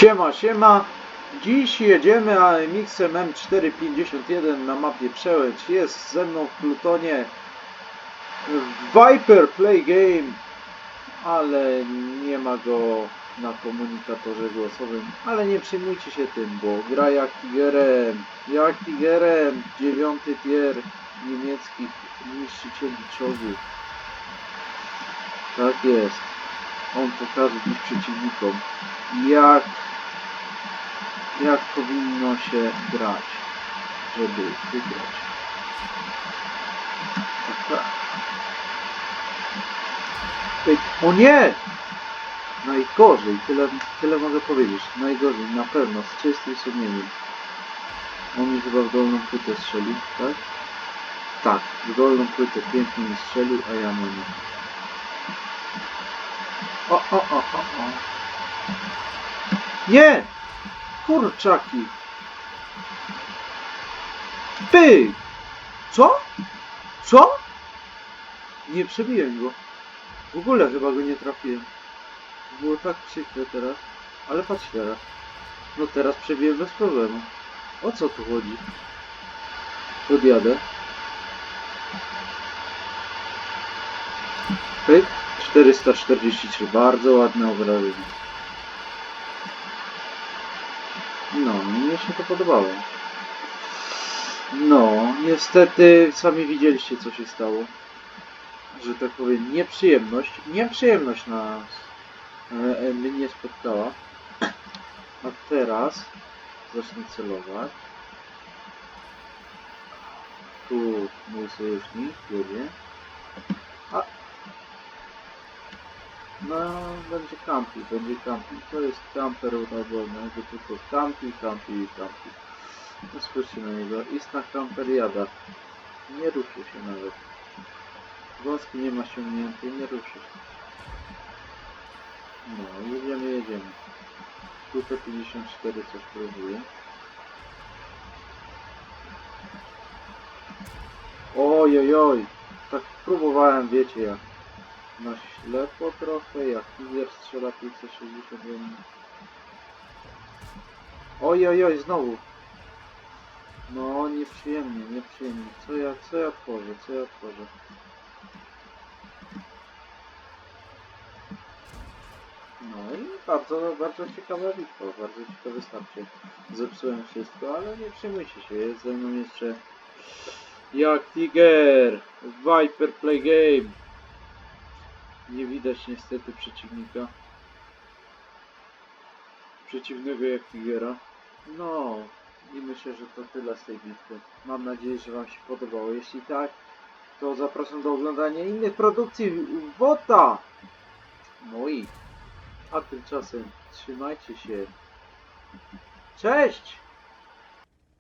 Siema, siema. Dziś jedziemy AMX-em M451 na mapie Przełęcz. Jest ze mną w Plutonie Viper Play Game, ale nie ma go na komunikatorze głosowym. Ale nie przejmujcie się tym, bo gra jak Tigerem. Jak Tigerem, dziewiąty tier niemieckich niszczycieli czołgów. Tak jest. On pokaże dziś przeciwnikom, jak jak powinno się grać, żeby wygrać. Tak, tak. Pyk. O nie! Najgorzej, tyle, tyle mogę powiedzieć. Najgorzej, na pewno, z czystym sumieniem. On mi chyba w dolną płytę strzelił, tak? Tak, w dolną płytę pięknie mi strzelił, a ja mu nie. O, o, o, o, o. Nie! Kurczaki! Ty! Co? Co? Nie przebiłem go. W ogóle chyba go nie trafiłem. Było tak przykre teraz. Ale patrz teraz. No teraz przebiłem bez problemu. O co tu chodzi? Podjadę. Pyk. 443. Bardzo ładne obrażenie. No, mnie się to podobało. No, niestety sami widzieliście co się stało. Że tak powiem, nieprzyjemność, nieprzyjemność nas e, e, mnie spotkała. A teraz zacznę celować. Tu mój sojusznik jedzie. A no, będzie kampi, będzie kampi. To jest kamper udowodniony, gdzie tylko kampi, kampi, kampi. No spójrzcie na niego. Istna kamperiada. Nie ruszy się nawet. Wąski nie ma ściągnięty, nie ruszy się. No, jedziemy, jedziemy. Tu P54 coś próbuje. Oj, oj, oj. Tak próbowałem, wiecie jak. Na ślepo trochę, jak Tiger strzela 561. Oj, oj, oj, znowu. No, nieprzyjemnie, nieprzyjemnie. Co ja, co ja tworzę, co ja tworzę? No i bardzo, bardzo ciekawa bitwa, bardzo ciekawe starcie. Zepsułem wszystko, ale nie przejmujcie się, jest ze mną jeszcze jak Tiger, Viper Play Game. Nie widać niestety przeciwnika. Przeciwnego jak Tigera. No i myślę, że to tyle z tej bitwy. Mam nadzieję, że Wam się podobało. Jeśli tak, to zapraszam do oglądania innych produkcji WOTA. No i a tymczasem trzymajcie się. Cześć!